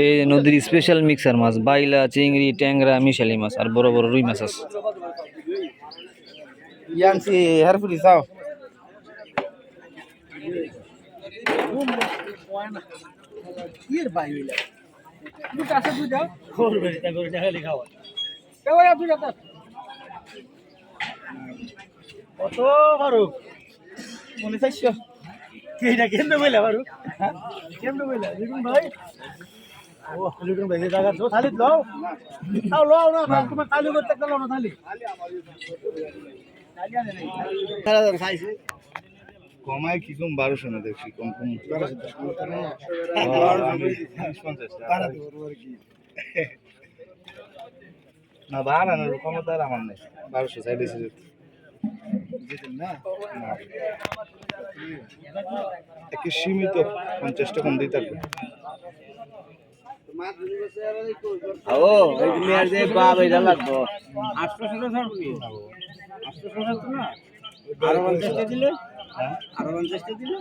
এই নদীর special mixer মাছ বাইলা চিংড়ি ট্যাংরা মিশালি মাছ আর বড় বড় রুই মাছ আছে। ইয়ানসি হেয়ারফুলি চাও কত বারো? মনে চাইছো কেইটা কেমনে বইলা বারু কেমনে বইলা? লিটুন ভাই? ও লিটুন ভাই জায়গা তো খালি লও। তাও লও না ভাই তোমার কালি করতে গেল না খালি কমায় কি কম বারোশো না দেখছি কম কম। না বাড়ানোর ক্ষমতা আর আমার নেই। বারোশো এসে একটু সীমিত পঞ্চাশটা কম দিতে পারবে ও এই তুমি আর যে বাপ এটা লাগবো। আটশো ষোলো ছাড়বি আটশো ষোলো না? আরও পঞ্চাশটা দিলে? হ্যাঁ? আরও পঞ্চাশটা দিলে?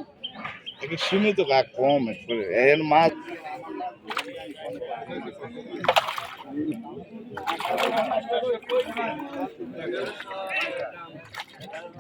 একটু সীমিত কাক কম এর মাছ